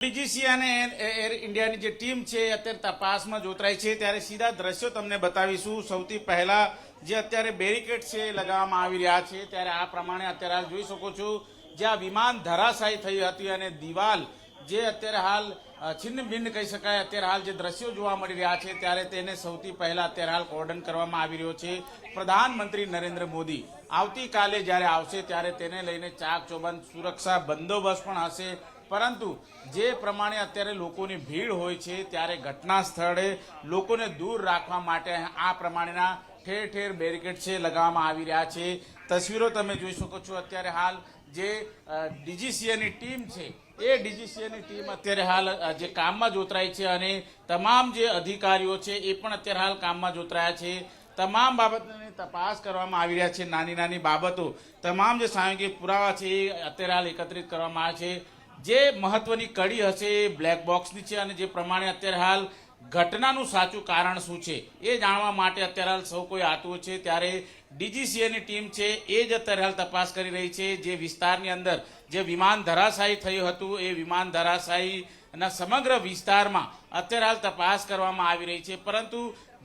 ડીજીસી અને એર ઇન્ડિયાની જે ટીમ છે, અત્યારે તપાસમાં જોતરાય છે. ત્યારે સીધા દ્રશ્યો તમને બતાવીશું. સૌથી પહેલા જે અત્યારે બેરિકેડ છે લગાવવામાં આવી રહ્યા છે. ત્યારે આ પ્રમાણે અત્યારે હાલ જોઈ શકો છો, જ્યાં વિમાન ધરાશાયી થઈ હતી અને દિવાલ જે અત્યારે હાલ છિન્ન ભિન્ન કહી શકાય, અત્યારે હાલ જે દ્રશ્યો જોવા મળી રહ્યા છે, ત્યારે તેને સૌથી પહેલા અત્યારે હાલ કોર્ડન કરવામાં આવી રહ્યો છે. પ્રધાનમંત્રી નરેન્દ્ર મોદી આવતીકાલે જ્યારે આવશે, ત્યારે તેને લઈને ચાક ચોબંધ સુરક્ષા બંદોબસ્ત પણ હશે. પરંતુ જે પ્રમાણે અત્યારે લોકોની ભીડ હોય છે, ત્યારે ઘટના સ્થળે લોકોને દૂર રાખવા માટે આ પ્રમાણેના ઠેર ઠેર બેરિકેડ છે, લગાવવામાં આવી રહ્યા છે. તસવીરો તમે જોઈ શકો છો અત્યારે હાલ જે ડીજીસીએની ટીમ છે, એ ડીજીસીએની ટીમ અત્યારે હાલ જે કામમાં જોતરાઈ છે અને તમામ જે અધિકારીઓ છે, એ પણ અત્યારે હાલ કામમાં જોતરાયા છે. તમામ બાબતોની તપાસ કરવામાં આવી રહ્યા છે, નાની નાની બાબતો. તમામ જે સાંયોગિક પુરાવા છે, એ અત્યારે હાલ એકત્રિત કરવામાં આવ્યા છે. જે મહત્વની કડી હશે એ બ્લેક બોક્સની છે અને જે પ્રમાણે અત્યારે હાલ ઘટનાનું સાચું કારણ શું છે એ જાણવા માટે અત્યારે હાલ સૌ કોઈ આતુર છે. ત્યારે ડીજીસીએની ટીમ છે એ જ અત્યારે હાલ તપાસ કરી રહી છે. જે વિસ્તારની અંદર જે વિમાન ધરાશાયી થયું હતું, એ વિમાન ધરાશાયીના સમગ્ર વિસ્તારમાં અત્યારે હાલ તપાસ કરવામાં આવી રહી છે. પરંતુ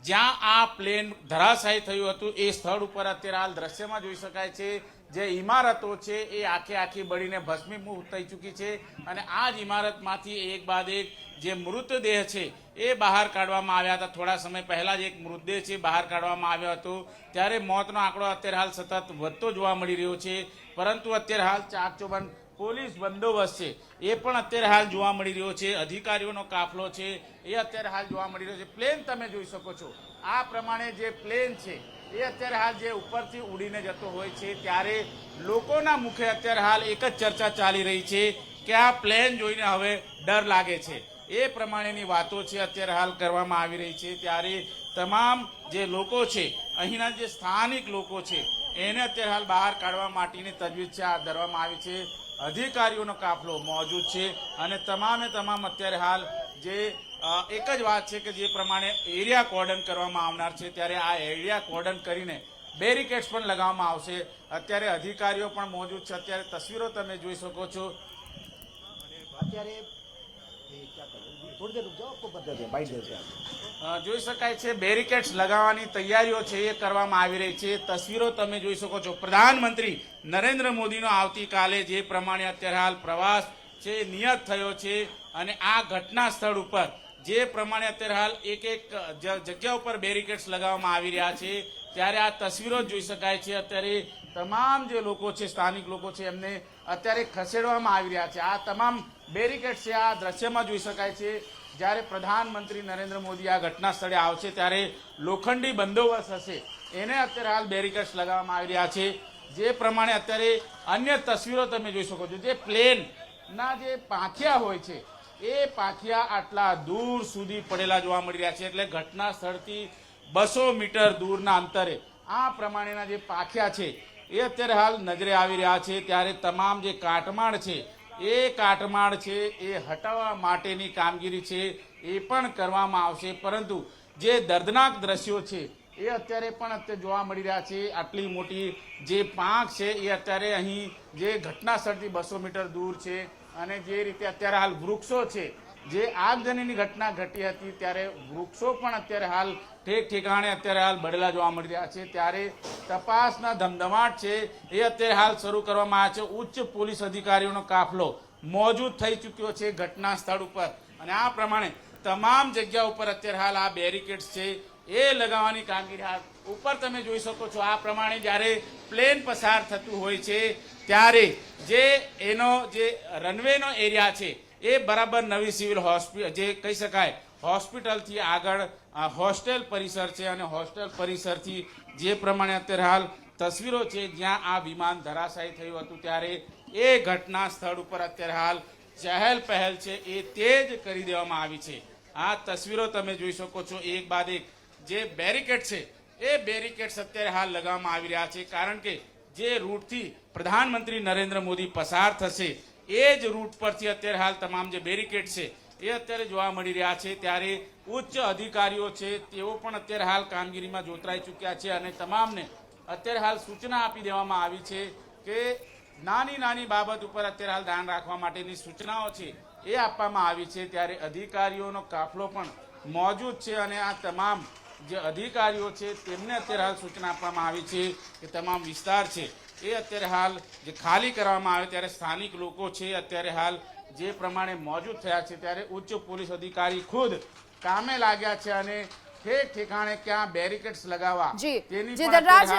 જ્યાં આ પ્લેન ધરાશાયી થયું હતું, એ સ્થળ ઉપર અત્યારે હાલ દ્રશ્યમાં જોઈ શકાય છે. જે ઇમારતો છે, એ આખે આખી બળીને ભસ્મીભૂત થઈ ચૂકી છે અને આ જ ઇમારતમાંથી એક બાદ એક જે મૃતદેહ છે, એ બહાર કાઢવામાં આવ્યા હતા. થોડા સમય પહેલાં જ એક મૃતદેહ છે બહાર કાઢવામાં આવ્યો હતો. ત્યારે મોતનો આંકડો અત્યારે હાલ સતત વધતો જોવા મળી રહ્યો છે. પરંતુ અત્યારે હાલ ચાકચોબંધ પોલીસ બંદોબસ્ત છે. એ પણ અત્યારે હાલ જોવા મળી રહ્યો છે. અધિકારીઓનો કાફલો છે. એ અત્યારે હાલ જોવા મળી રહ્યો છે. પ્લેન તમે જોઈ શકો છો. આ પ્રમાણે જે પ્લેન છે, એ અત્યારે હાલ જે ઉપરથી ઉડીને જતો હોય છે, ત્યારે લોકોના મુખે અત્યારે હાલ એક જ ચર્ચા ચાલી રહી છે કે આ પ્લેન જોઈને હવે ડર લાગે છે. એ પ્રમાણેની વાતો છે અત્યારે હાલ કરવામાં આવી રહી છે. ત્યારે તમામ જે લોકો છે, અહીંના જે સ્થાનિક લોકો છે, એને અત્યારે હાલ બહાર કાઢવા માટેની તજવીજ છે. હાથ ધરવામાં આવી છે. અધિકારીઓનો કાફલો મોજૂદ છે અને તમામે તમામ અત્યારે હાલ જે એક જ વાત છે કે જે પ્રમાણે એરિયા કોર્ડન કરવામાં આવનાર છે, ત્યારે આ એરિયા કોર્ડન કરીને બેરિકેડ્સ પણ લગાવવામાં આવશે. અત્યારે અધિકારીઓ પણ મોજૂદ છે. અત્યારે તસવીરો તમે જોઈ શકો છો. અત્યારે થોડી દેર રૂક જાઓ જોઈ શકાય છે, બેરિકેડ્સ લગાવવાની તૈયારીઓ છે એ કરવામાં આવી રહી છે. તસવીરો તમે જોઈ શકો છો. પ્રધાનમંત્રી નરેન્દ્ર મોદીનો આવતીકાલે જે પ્રમાણે અત્યારે હાલ પ્રવાસ છે, નિયત થયો છે અને આ ઘટના સ્થળ ઉપર જે પ્રમાણે અત્યારે હાલ એક એક જગ્યા ઉપર બેરિકેડ્સ લગાવવામાં આવી રહ્યા છે. ત્યારે આ તસવીરો જોઈ શકાય છે. અત્યારે તમામ જે લોકો છે, સ્થાનિક લોકો છે, એમને અત્યારે ખસેડવામાં આવી રહ્યા છે. આ તમામ બેરિકેડ છે, આ દ્રશ્યમાં જોઈ શકાય છે. જ્યારે પ્રધાનમંત્રી નરેન્દ્ર મોદી આ ઘટના સ્થળે આવશે ત્યારે લોખંડી બંદોબસ્ત હશે. એને અત્યારે હાલ બેરિકેડ્સ લગાવવામાં આવી રહ્યા છે. જે પ્રમાણે અત્યારે અન્ય તસવીરો તમે જોઈ શકો છો. જે પ્લેનના જે પાંખિયા હોય છે, એ પાંખિયા આટલા દૂર સુધી પડેલા જોવા મળી રહ્યા છે. એટલે ઘટના સ્થળથી બસો મીટર દૂરના અંતરે આ પ્રમાણેના જે પાંખિયા છે, એ અત્યારે હાલ નજરે આવી રહ્યા છે. ત્યારે તમામ જે કાટમાળ છે એ કાટમાળ છે, એ હટાવવા માટેની કામગીરી છે, એ પણ કરવામાં આવશે. પરંતુ જે દર્દનાક દ્રશ્યો છે, એ અત્યારે પણ અત્યારે જોવા મળી રહ્યા છે. આટલી મોટી જે પાંખ છે, એ અત્યારે અહીં જે ઘટના સ્થળથી બસો મીટર દૂર છે અને જે રીતે અત્યારે હાલ વૃક્ષો છે જે આગજનીની ઘટના ઘટી હતી ત્યારે વૃક્ષો પણ અત્યારે હાલ ઠેક ઠેકાણે અત્યારે હાલ બળેલા જોવા મળી રહ્યા છે. ત્યારે તપાસના ધમધમાટ છે એ અત્યારે હાલ શરૂ કરવામાં આવ્યા છે. ઉચ્ચ પોલીસ અધિકારીઓનો કાફલો મોજૂદ થઈ ચૂક્યો છે ઘટના સ્થળ ઉપર. અને આ પ્રમાણે તમામ જગ્યા ઉપર અત્યારે હાલ આ બેરિકેડ્સ છે એ લગાવવાની કામગીરી હાલ ઉપર તમે જોઈ શકો છો. આ પ્રમાણે જ્યારે પ્લેન પસાર થતું હોય છે, ત્યારે જે એનો, જે રનવેનો એરિયા છે એ બરાબર નવી સિવિલ હોસ્પિટલ, જે કહી શકાય, હોસ્પિટલથી આગળ હોસ્ટેલ પરિસર છે અને હોસ્ટેલ પરિસરથી જે પ્રમાણે અત્યારે હાલ તસવીરો છે, જ્યાં આ વિમાન ધરાશાયી થયું હતું ત્યારે, એ ઘટના સ્થળ ઉપર અત્યારે હાલ ચહેલ પહેલ છે, એ તે જ કરી દેવામાં આવી છે. આ તસવીરો તમે જોઈ શકો છો. એક બાદ એક જે બેરિકેડ છે, એ બેરિકેડ્સ અત્યારે હાલ લગાવવામાં આવી રહ્યા છે, કારણ કે જે રૂટથી પ્રધાનમંત્રી નરેન્દ્ર મોદી પસાર થશે એ જ રૂટ પરથી અત્યારે હાલ તમામ જે બેરિકેડ છે, એ અત્યારે જોવા મળી રહ્યા છે. ત્યારે ઉચ્ચ અધિકારીઓ છે, તેઓ પણ અત્યારે હાલ કામગીરીમાં જોતરાઈ ચૂક્યા છે અને તમામને અત્યારે હાલ સૂચના આપી દેવામાં આવી છે કે નાની નાની બાબત ઉપર અત્યારે હાલ ધ્યાન રાખવા માટેની સૂચનાઓ છે, એ આપવામાં આવી છે. ત્યારે અધિકારીઓનો કાફલો પણ મોજૂદ છે અને આ તમામ જે અધિકારીઓ છે, તેમને અત્યારે હાલ સૂચના આપવામાં આવી છે કે તમામ વિસ્તાર છે એ અત્યારે હાલ જે ખાલી કરવામાં આવે ત્યારે સ્થાનિક લોકો છે અત્યારે હાલ જે પ્રમાણે મોજૂદ થયા છે ત્યારે ઉચ્ચ પોલીસ અધિકારી ખુદ કામે લાગ્યા છે અને ઠેક ઠેકાણે ક્યાં બેરિકેડ્સ લગાવવા તેની